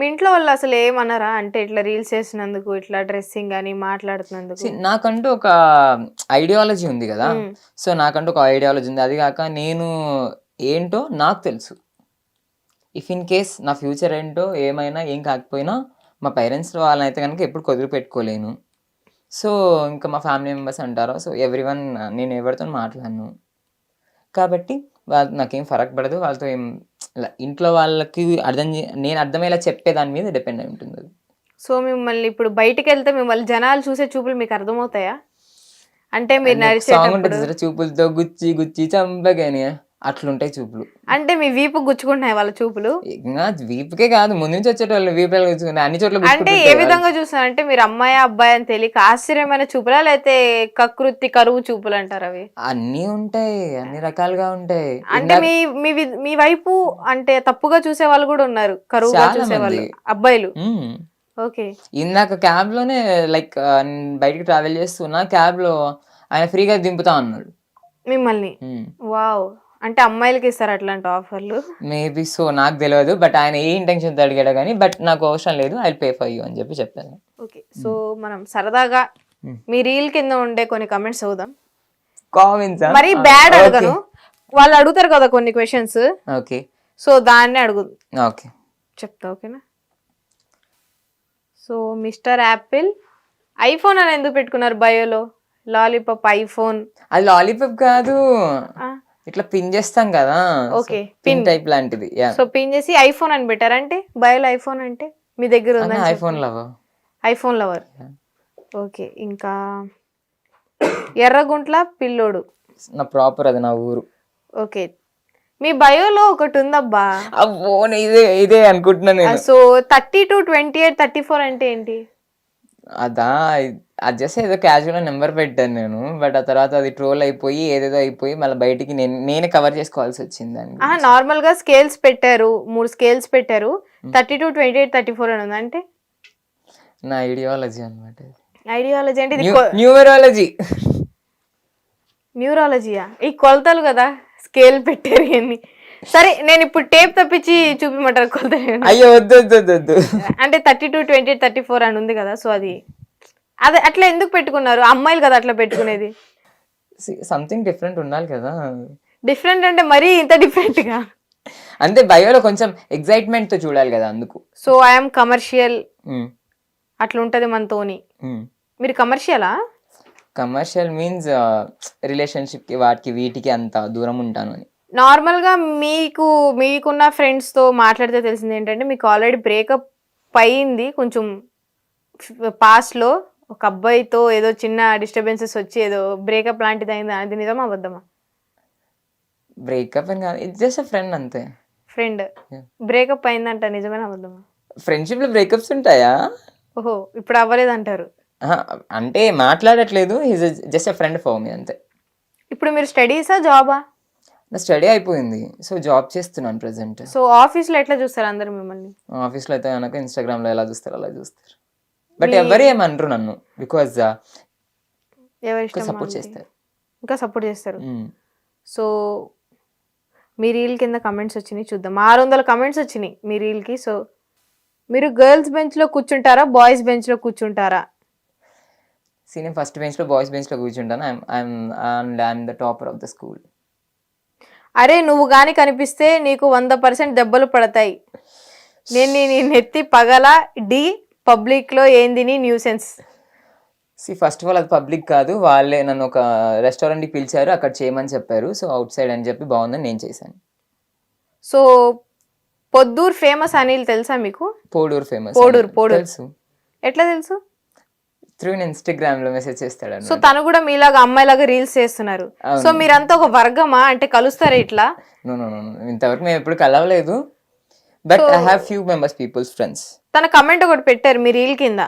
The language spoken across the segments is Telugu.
మీ ఇంట్లో వాళ్ళు అసలు ఏమన్నారా అంటే ఇట్లా రీల్స్ చేసినందుకు ఇట్లా డ్రెస్సింగ్ అని మాట్లాడుతున్నందుకు. నాకంటూ ఒక ఐడియాలజీ ఉంది కదా. సో నాకంటూ ఒక ఐడియాలజీ ఉంది. అది కాక నేను ఏంటో నాకు తెలుసు. ఇఫ్ ఇన్ కేస్ నా ఫ్యూచర్ ఏంటో ఏమైనా ఏం కాకపోయినా మా పేరెంట్స్ వాళ్ళని అయితే కనుక ఎప్పుడు కుదిరి పెట్టుకోలేను. సో ఇంకా మా ఫ్యామిలీ మెంబర్స్ అంటారు. సో ఎవ్రీ వన్ నేను ఎవరితో మాట్లాడను. కాబట్టి వాళ్ళు నాకేం ఫరక్ పడదు. వాళ్ళతో ఏం ఇంట్లో వాళ్ళకి అర్థం నేను అర్థమయ్యేలా చెప్పే దాని మీద డిపెండ్ అయి ఉంటుంది అది. సో మిమ్మల్ని ఇప్పుడు బయటికి వెళ్తే మిమ్మల్ని జనాలు చూసే చూపులు మీకు అర్థమవుతాయా? అంటే మీరు సాంగ్ నడిచేటప్పుడు ఉంటుంది చూసారా, చూపులతో గుచ్చి గుచ్చి చంపగానే. అట్లుంటాయి చూపులు. అంటే మీ వీపు గుచ్చుకుంటున్నాయి వాళ్ళ చూపులు? ఇంకా వీపుకే కాదు ముందు నుంచి వచ్చేటోళ్ళు వీపులు గుచ్చుకుని అన్ని చోట్ల అంటే ఏ. విధంగా చూస్తున్నారు? అంటే మీరు అమ్మాయి అబ్బాయి అని తెలియక ఆశ్చర్యమైన చూపులా లేకపోతే కకృతి కరువు చూపులు అంటారు అవి? అన్నీ ఉంటాయి అన్ని రకాలుగా ఉంటాయి. అంటే మీ మీ వైపు అంటే తప్పుగా చూసే వాళ్ళు కూడా ఉన్నారు కరువుగా చాలా చూసే వాళ్ళు మంది. అబ్బాయిలు. ఓకే. ఇందాక క్యాబ్లోనే లైక్ బయటికి ట్రావెల్ చేస్తున్నా క్యాబ్లో ఆయన ఫ్రీగా దింపుతా అన్నాడు. మిమ్మల్ని? వావ్. అంటే అమ్మాయిలకి ఇస్తారు అట్లాంటి ఆఫర్లు? మేబీ సో నాకు తెలియదు బట్ ఆయన ఏ ఇంటెన్షన్తో అడిగాడు కానీ బట్ నాకు అవసరం లేదు ఐ పే ఫర్ యూ అని చెప్పి చెప్పాను. ఓకే సో మనం సరదాగా Hmm. మీ రీల్ కింద ఉండే కొన్ని కమెంట్స్ అవుదాం కామెంట్స్ మరి బ్యాడ్ అడగను. వాళ్ళు అడుగుతారు కదా కొన్ని క్వశ్చన్స్ ఓకే సో దాన్ని అడుగు. ఓకే చెప్తా ఓకేనా? సో మిస్టర్ యాపిల్ ఐఫోన్ అని ఎందుకు పెట్టుకున్నారు బయోలో? Lollipop iPhone. అది లాలీపాప్ కాదు. ఇట్లా పిన్ చేస్తాం కదా. ఓకే పిన్ టైప్ లాంటిది సో పిన్ చేసి ఐఫోన్ అని పెట్టారంటే బయోలో ఐఫోన్ అంటే మీ దగ్గర ఉందని iPhone love iPhone lover. Okay ఇంకా ఎర్రగుంట్ల పిల్లోడు. నా ప్రాపర్ అది నా ఊరు. ఓకే మీ బయోలో ఒకటి ఉందబ్బా. ఇదే ఇదే అనుకుంటున్నా నేను. So thirty two twenty eight thirty four అంటే ఏంటి? అదా అది జస్ట్ ఏదో క్యాజువల్ నెంబర్ పెట్టాను నేను బట్ ఆ తర్వాత అది ట్రోల్ అయిపోయి ఏదేదో అయిపోయి మళ్ళీ బయటికి నేను నేనే కవర్ చేసుకోవాల్సి వచ్చింది దాన్ని నార్మల్గా స్కేల్స్ పెట్టారు మూడు స్కేల్స్ పెట్టారు. Thirty two twenty eight thirty four అని ఉంది అంటే? నా ఐడియాలజీ అనమాట ఐడియాలజీ అంటే ఇది న్యూమరాలజీ న్యూరాలజీయా ఈ కొలతలు కదా స్కేల్ పెట్టారు ఇవన్నీ సరే నేను ఇప్పుడు టేప్ తప్పించి చూపిమంటారు? అయ్యో వద్దు వద్దు వద్దు అంటే thirty two twenty thirty four అని ఉంది కదా సో అది. అదే అట్లా ఎందుకు పెట్టుకున్నారు? అమ్మాయిలు కదా అట్లా పెట్టుకునేది. సంథింగ్ డిఫరెంట్ ఉండాలి కదా. డిఫరెంట్ అంటే మరీ ఇంత డిఫరెంట్గా అంతే బయోలో కొంచెం ఎగ్జైట్మెంట్తో చూడాలి కదా అందుకు. సో ఐఎమ్ కమర్షియల్ అట్లా ఉంటది మనతోని. మీరు కమర్షియలా కమర్షియల్ మీన్స్ రిలేషన్షిప్కి వాటికి వీటికి అంత దూరం ఉంటాను అని. నార్మల్గా మీకు మీకున్న ఫ్రెండ్స్తో మాట్లాడితే తెలిసింది ఏంటంటే మీకు ఆల్రెడీ బ్రేకప్ అయింది. కొంచెం పాస్ట్లో ఒక అబ్బాయితో ఏదో చిన్న డిస్టర్బెన్సెస్ వచ్చి ఏదో బ్రేకప్ లాంటిది అయింది? అది నిజమా అబద్ధమా? బ్రేకప్ అని కాదు. ఇట్స్ జస్ట్ ఫ్రెండ్ అంతే. ఫ్రెండ్. బ్రేకప్ అయిందంట నిజమేనా అబద్ధమా? ఫ్రెండ్షిప్లో బ్రేకప్స్ ఉంటాయా? ఓహో ఇప్పుడు అవ్వలేదు అంటారు అంటే మాట్లాడట్లేదు. Just a friend for me అంతే. ఇప్పుడు మీరు స్టడీసా జాబా? నా స్టడీ అయిపోయింది. సో జాబ్ చేస్తున్నాను ప్రజెంట్ సో ఆఫీస్లో ఎట్లా చూస్తారు అందరు మిమ్మల్ని? ఆఫీస్లో అయితే కనుక ఇన్స్టాగ్రామ్లో ఎలా చూస్తారు అలా చూస్తారు. బట్ ఎవరు ఏమనరు నన్ను. బికాజ్ ఎవరి సపోర్ట్. చేస్తారు. ఇంకా సపోర్ట్ చేస్తారు. సో మీ రీల్ కింద కమెంట్స్ వచ్చినాయి చూద్దాం. ఆరు వందల కమెంట్స్ వచ్చినాయి మీ రీల్కి. సో మీరు గర్ల్స్ బెంచ్లో కూర్చుంటారా బాయ్స్ బెంచ్లో కూర్చుంటారా? See, నేను ఫస్ట్ బెంచ్లో బాయ్స్ బెంచ్లో కూర్చుంటాను. I'm and I'm the topper of the school అరే నువ్వు గాని కనిపిస్తే నీకు వంద పర్సెంట్ దెబ్బలు పడతాయి. నేను నీ నీ నెత్తి పగల డి పబ్లిక్లో ఏంది నీ nuisance? See first of all అది పబ్లిక్ కాదు. వాళ్ళే నన్ను ఒక రెస్టారెంట్కి పిలిచారు అక్కడ చేయమని చెప్పారు. సో అవుట్ సైడ్ అని చెప్పి బాగుందని నేను చేశాను. సో పొద్దూర్ ఫేమస్ అనిల్ తెలుసా మీకు? పోడూరు ఫేమస్ పోడూరు, పోడూరు. తెలుసు. ఎట్లా తెలుసు? త్రూ ఇన్స్టాగ్రామ్లో మెసేజ్ చేస్తాడు సో తను కూడా మీలాగా అమ్మాయిలాగా రీల్స్ చేస్తున్నారు. సో మీరంతా ఒక వర్గమా? అంటే కలుస్తారా ఇట్లా? ఇంతవరకు మేము ఎప్పుడు కలవలేదు. But I have few members peoples friends తన కమెంట్ ఒకటి పెట్టారు మీ రీల్ కింద.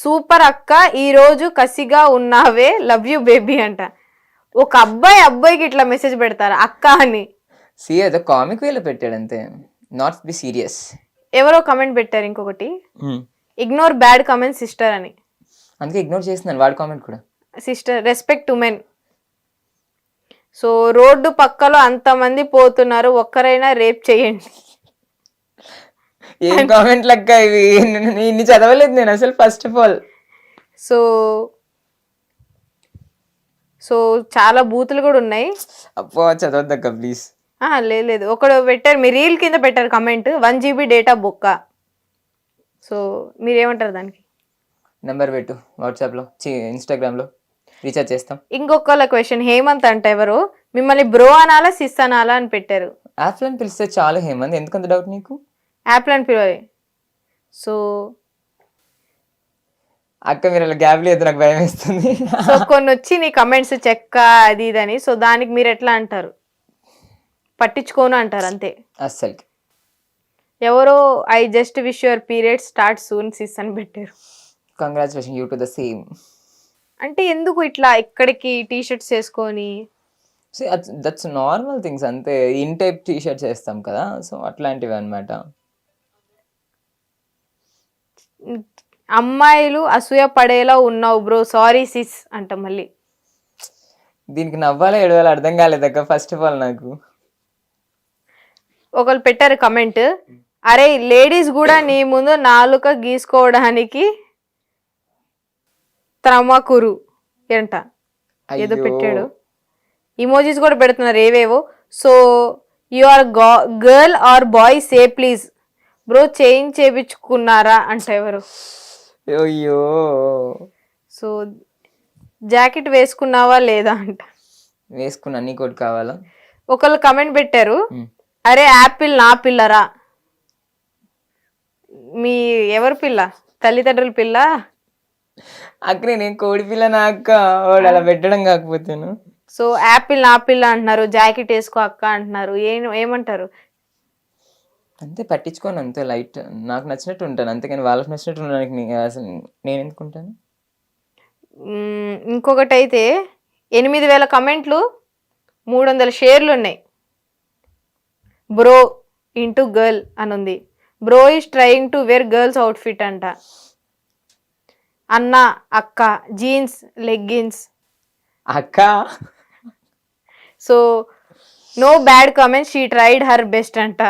సూపర్ అక్క ఈ రోజు కసిగా ఉన్నావే లవ్ యూ బేబీ అంట. ఒక అబ్బాయి అబ్బాయికి ఇట్లా మెసేజ్ పెడతారు? అక్క అని. సి ఏదో కామిక్ వేలో పెట్టాడు అంతే. నాట్ బి సీరియస్ ఎవరో కమెంట్ పెట్టారు ఇంకొకటి. ఇగ్నోర్ బ్యాడ్ కమెంట్ సిస్టర్ అని. అందుకే ఇగ్నోర్ చేస్తున్నాను వాడి కామెంట్ కూడా. Sister respect women so road పక్కలో అంతమంది పోతున్నారు ఒక్కరైనా రేప్ చేయండి. ఏం కామెంట్లు అక్క ఇవి? నేను ఇన్ని చదవలేదు నేను అసలు first of all so so చాలా బూతులు కూడా ఉన్నాయి. అప్పో చదవద్దక్క ప్లీజ్ లేదు ఒకడు పెట్టారు మీ రీల్ కింద పెట్టారు కమెంట్ వన్ జీబీ డేటా బొక్క. సో మీరేమంటారు దానికి? నెంబర్ పెట్టు వాట్సాప్లో ఇన్స్టాగ్రామ్లో. రీఛార్జ్ చేస్తాం. ఇంకొకళ్ళ క్వశ్చన్ హేమంత్ అంట ఎవరు? మిమ్మల్ని బ్రో అనాలా సిస్ అనాలా అని పెట్టారు. యాప్లను పిలిస్తే చాలు హేమంత్. ఎందుకంత డౌట్ నీకు? యాప్లో అని పిలవాలి. సో అక్క మీరు అలా గ్యాప్ లేదు నాకు భయం వేస్తుంది. సో కొన్ని వచ్చి నీ కమెంట్స్ చెక్క అది ఇది అని. సో దానికి మీరు ఎట్లా అంటారు? పట్టించుకోను అంటారు అంతే. అస్సలకి. ఎవరో I just wish your period start soon sis అని పెట్టారు. Congratulation you to the same అంటే ఎందుకు ఇట్లా ఇక్కడికి టీ షర్ట్స్ వేసుకొని దట్స్ నార్మల్ థింగ్స్ అంతే. ఇన్ టైప్ టీ షర్ట్స్ వేస్తాం కదా సో అట్లాంటివి అనమాట అమ్మాయిలు అసూయ పడేలా ఉన్నావు బ్రో సారీ సిస్ అంట మళ్ళీ. దీనికి నవ్వాలా ఏడవాలో అర్థం కాలేదక్క ఫస్ట్ ఆఫ్ ఆల్ నాకు. ఒకళ్ళు పెట్టారు కమెంట్ అరే లేడీస్ కూడా నీ ముందు నాలుక గీసుకోవడానికి త్రమకురు అంట. ఏదో. పెట్టాడు. ఇమోజీస్ కూడా పెడుతున్నారు ఏవేవో. So you are girl or boy say please bro change చేపించుకున్నారా అంట ఎవరు. అయ్యో. సో జాకెట్ వేసుకున్నావా లేదా అంట. వేసుకున్నా నీ కోటి కావాలా? ఒకళ్ళు కమెంట్ పెట్టారు. అరే యాపిల్ నా పిల్లరా. మీ ఎవరి పిల్ల? తల్లిదండ్రుల పిల్ల? అక్క నేను కోడి పిల్ల నా అక్క వాడు అలా పెట్టడం కాకపోతేను. సో యాపిల్ నా పిల్ల అంటున్నారు జాకెట్ వేసుకో అక్క అంటున్నారు. ఏం ఏమంటారు? అంతే పట్టించుకోను అంతే లైట్. నాకు నచ్చినట్టు ఉంటాను. అంతేకాని వాళ్ళకి నచ్చినట్టు ఉండడానికి అసలు నేను ఎందుకుంటాను ఇంకొకటి అయితే ఎనిమిది వేల కమెంట్లు మూడు వందల షేర్లు ఉన్నాయి. బ్రో ఇంటూ గర్ల్ అని ఉంది bro is trying to wear girls outfit అంట. అన్న అక్క జీన్స్ లెగ్గిన్స్. అక్క? So no bad comments she tried her best అంట.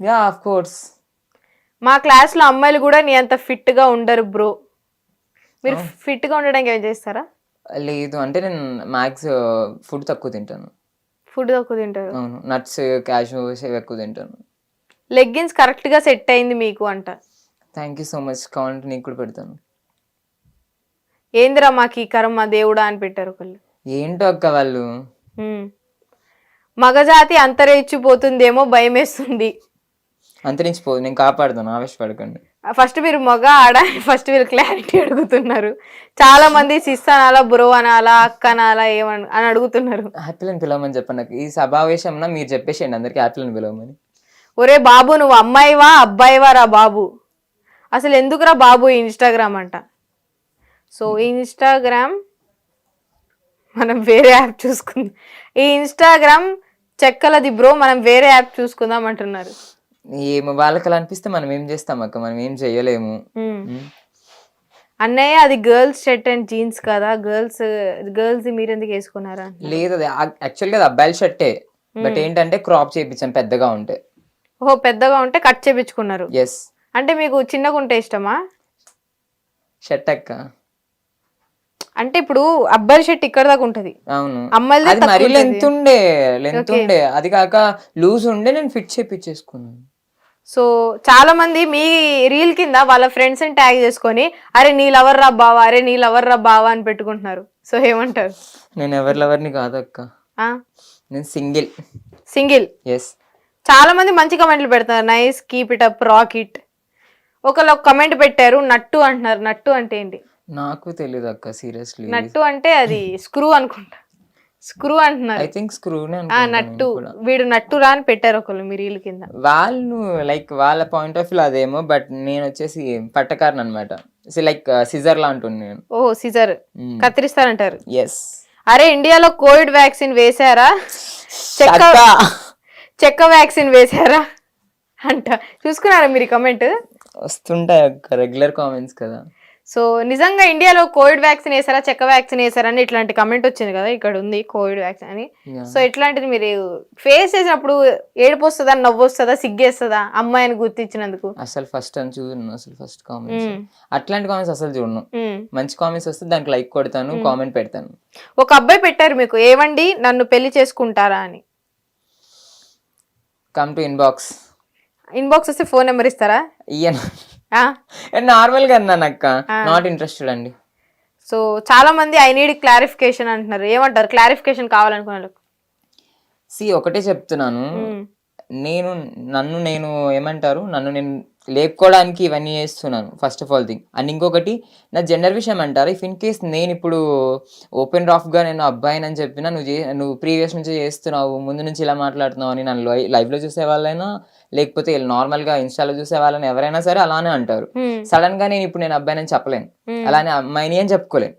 Ya of course. మా క్లాస్లో అమ్మాయిలు కూడా నీ అంత ఫిట్గా ఉండరు బ్రో. మీరు ఫిట్గా ఉండడానికి ఏం చేస్తారా? లేదు అంటే నేను మ్యాక్స్ ఫుడ్ తక్కువ తింటాను. ఫుడ్ తక్కువ తింటారు. అవును నట్స్ క్యాషూస్ ఇవి ఎక్కువ తింటాను. లెగ్గిన్స్ కరెక్ట్గా సెట్ అయింది మీకు అంట. థ్యాంక్ యూ సో మచ్ కావాలంటే నీకు కూడా పెడతాను. ఏందిరా మాకు ఈ కర్మ దేవుడా అని పెట్టారు ఒకళ్ళు. ఏంటో అక్క వాళ్ళు. మగజాతి అంతరించిపోతుందేమో భయం వేస్తుంది అంతరించిపోదు నేను కాపాడుతాను ఆవేశపడకండి. ఫస్ట్ మీరు మగ ఆడ ఫస్ట్ మీరు క్లారిటీ అడుగుతున్నారు. చాలా మంది సిస్ అనాలా బ్రో అనాలా అక్క అనాలా ఏమని అని అడుగుతున్నారు. యాపిల్ అని పిలవమని చెప్పండి నాకు ఈ సభావేశంలో మీరు చెప్పేసేయండి అందరికి యాపిల్ అని పిలవమని. ఒరే బాబు నువ్వు అమ్మాయివా అబ్బాయివా రా బాబు? అసలు ఎందుకురా బాబు ఇన్స్టాగ్రామ్ అంట? సో ఈ ఇన్స్టాగ్రామ్ మనం వేరే యాప్ చూసుకుందాం. ఈ ఇన్స్టాగ్రామ్ చెక్కలది బ్రో మనం వేరే యాప్ చూసుకుందాం అంటున్నారు. ఏమో వాళ్ళకి అలా అనిపిస్తే మనం ఏం చేస్తాం అక్క? మనం ఏం చేయలేము. అన్నయ్య అది గర్ల్స్ షర్ట్ అండ్ జీన్స్ కదా? గర్ల్స్ గర్ల్స్ మీరు ఎందుకు వేసుకున్నారా? లేదు అది యాక్చువల్గా అది అబ్బాయిల షర్టే బట్ ఏంటంటే క్రాప్ చేయించాం పెద్దగా ఉంటే. ఓహో పెద్దగా ఉంటే కట్ చేపించుకున్నారు ఎస్ అంటే మీకు చిన్నగా ఉంటే ఇష్టమా? షర్ట్ అక్క. అంటే ఇప్పుడు అబ్బాయి షర్ట్ ఇక్కడ దాకా ఉంటది. అవును. అమ్మాయిలదే మరీ ఉంటది. లెంత్ ఉండే లెంత్. ఉండే అది కాక లూజ్ ఉండే నేను ఫిట్ చేపించేసుకున్నాను సో చాలా మంది మీ రీల్ కింద వాళ్ళ ఫ్రెండ్స్ని ట్యాగ్ చేసుకొని అరే నీ లవర్ రా బావా అరే నీ లవర్ రా బావా అని పెట్టుకుంటున్నారు. సో ఏమంటారు? నేను ఎవరి లవర్ని కాదు అక్క. ఆ? నేను సింగిల్. సింగిల్? ఎస్ చాలా మంది మంచి కమెంట్లు పెడతారు. Nice keep it up rocket ఒకళ్ళు ఒక కమెంట్ పెట్టారు నట్టు అంటున్నారు. నట్టు అంటే ఏంటి? నాకు తెలియదు అక్క సీరియస్లీ. నట్టు అంటే అది స్క్రూ అనుకుంటా. స్క్రూ అంటున్నారు. ఐ థింక్ స్క్రూనే ఆ నట్టు. వీడు నట్టురా అని పెట్టారు ఒకళ్ళు మీ రీల్ కింద. వాళ్ళు లైక్ వాళ్ళ పాయింట్ ఆఫ్ వ్యూ అదేమో బట్ నేను వచ్చేసి పట్టకారన్ అనమాట లైక్ సిజర్ లా అంటుంది నేను. ఓ సిజర్ కత్తిరిస్తారంటారు. ఎస్ అరే ఇండియాలో కోవిడ్ వ్యాక్సిన్ వేశారా? చెక్క చెక్క వ్యాక్సిన్ వేశారా? అంట. చూసుకున్నారా మీరు కమెంట్ వస్తుంటాయి అక్క రెగ్యులర్ కామెంట్స్ కదా. సో నిజంగా ఇండియాలో కోవిడ్ వ్యాక్సిన్ వేసారా చెక్క వ్యాక్సిన్ వేసారా అని ఇట్లాంటి కమెంట్ వచ్చింది కదా ఇక్కడ ఉంది కోవిడ్ వ్యాక్సిన్ అని. సో ఇట్లాంటిది మీరు ఫేస్ చేసినప్పుడు ఏడుపు వస్తుందా నవ్వు వస్తుందా సిగ్గేస్తుందా అమ్మాయిని గుర్తించినందుకు? అసలు ఫస్ట్ అని చూడను అసలు ఫస్ట్ కామెంట్స్ మ్మ్. అట్లాంటి కామెంట్స్ అసలు చూడను. మ్మ్. మంచి కామెంట్స్ వస్తే దానికి లైక్ కొడతాను కామెంట్ పెడతాను. ఒక అబ్బాయి పెట్టారు మీకు ఏమండి నన్ను పెళ్ళి చేసుకుంటారా అని. కమ్ టు ఇన్బాక్స్ ఇన్బాక్స్ వస్తే ఫోన్ నెంబర్ ఇస్తారా? ఇయ్యను? నార్మల్గా అన్నాను అక్క. నాట్ ఇంట్రెస్టెడ్ అండి. సో చాలా మంది ఐ నీడ్ క్లారిఫికేషన్ అంటున్నారు. ఏమంటారు? క్లారిఫికేషన్ కావాలనుకున్న వాళ్ళకి. సి ఒకటే చెప్తున్నాను. నేను నన్ను నేను ఏమంటారు? నన్ను నేను లేపుకోవడానికి ఇవన్నీ చేస్తున్నాను first of all thing and ఇంకొకటి నా జెండర్ విషయం అంటారు. ఇఫ్ ఇన్ కేస్ నేను ఇప్పుడు ఓపెన్గా నేను అబ్బాయిని అని చెప్పినా నువ్వు నువ్వు ప్రీవియస్ నుంచి చేస్తున్నావు ముందు నుంచి ఇలా మాట్లాడుతున్నావు అని నన్ను లైవ్లో చూసే వాళ్ళైనా లేకపోతే నార్మల్గా ఇన్స్టాలో చూసే వాళ్ళని ఎవరైనా సరే అలానే అంటారు. సడన్గా నేను ఇప్పుడు నేను అబ్బాయిని చెప్పలేను. అలానే అమ్మాయిని అని చెప్పుకోలేను.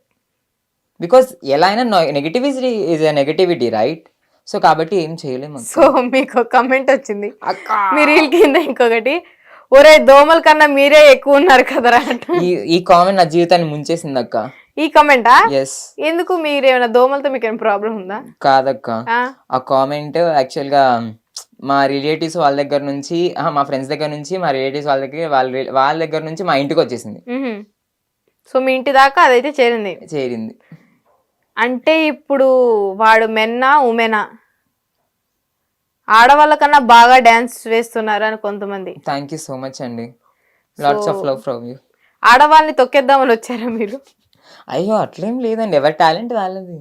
బికాస్ ఎలా అయినా negativity is a negativity right? So కాబట్టి ఏం చేయలేము సో మీకు కమెంట్ వచ్చింది. అక్క! మీరు వీళ్ళ కింద ఇంకొకటి ఒరే దోమల కన్నా మీరే ఎక్కువ ఉన్నారు కదరా అంట ఈ కామెంట్ నా జీవితాన్ని ముంచేసింది అక్క. ఈ కమెంటా? ఎస్ ఎందుకు మీరు ఏమైనా దోమలతో మీకు ఏమైనా ప్రాబ్లం ఉందా? కాదక్క. ఆ? కామెంట్ యాక్చువల్గా మా రిలేటివ్స్ వాళ్ళ దగ్గర నుంచి మా ఫ్రెండ్స్ దగ్గర నుంచి మా రిలేటివ్స్ వాళ్ళ దగ్గర వాళ్ళ వాళ్ళ దగ్గర నుంచి మా ఇంటికి వచ్చేసింది. సో మీ ఇంటి దాకా అదైతే చేరింది? చేరింది. అంటే ఇప్పుడు వాడు మెన్నా ఉమెనా? ఆడవాళ్ళ కన్నా బాగా డాన్స్ వేస్తున్నారు అని కొంతమంది. థ్యాంక్ యూ సో మచ్ అండి. Lots of love from you ఆడవాళ్ళని తొక్కేద్దామని వచ్చారా మీరు? అయ్యో అట్లేం లేదండి. ఎవరి టాలెంట్ వాళ్ళది.